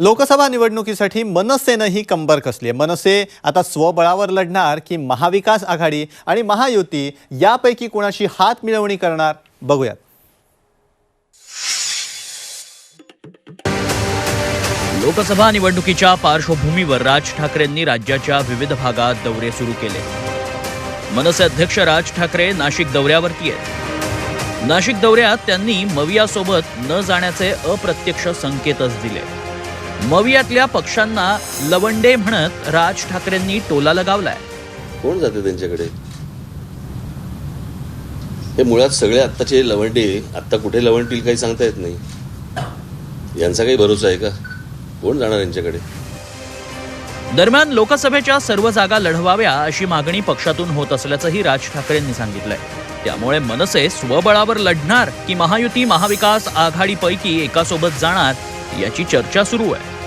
लोकसभा निवडणुकीसाठी मनसेनंही कंबर कसली आहे. मनसे आता स्वबळावर लढणार की महाविकास आघाडी आणि महायुती यापैकी कोणाशी हात मिळवणी करणार? बघूयात. लोकसभा निवडणुकीच्या पार्श्वभूमीवर राज ठाकरेंनी राज्याच्या विविध भागात दौरे सुरू केले. मनसे अध्यक्ष राज ठाकरे नाशिक दौऱ्यावरती आहेत. नाशिक दौऱ्यात त्यांनी मवियासोबत न जाण्याचे अप्रत्यक्ष संकेतच दिले. मवियातल्या पक्षांना लवंडे म्हणत राज ठाकरेंनी टोला लगावलाय. कोण जाते त्यांच्याकडे? हे मुळात सगळे आत्ताचे लवंडे आत्ता कुठे लवंडतील काही सांगता येत नाही. यांचा काही भरोसा आहे का? कोण जाणार यांच्याकडे? दरम्यान लोकसभेच्या सर्व जागा लढवाव्या अशी मागणी पक्षातून होत असल्याचंही राज ठाकरेंनी सांगितलंय. त्यामुळे मनसे स्वबळावर लढणार की महायुती महाविकास आघाडीपैकी एकासोबत जाणार याची चर्चा सुरू आहे.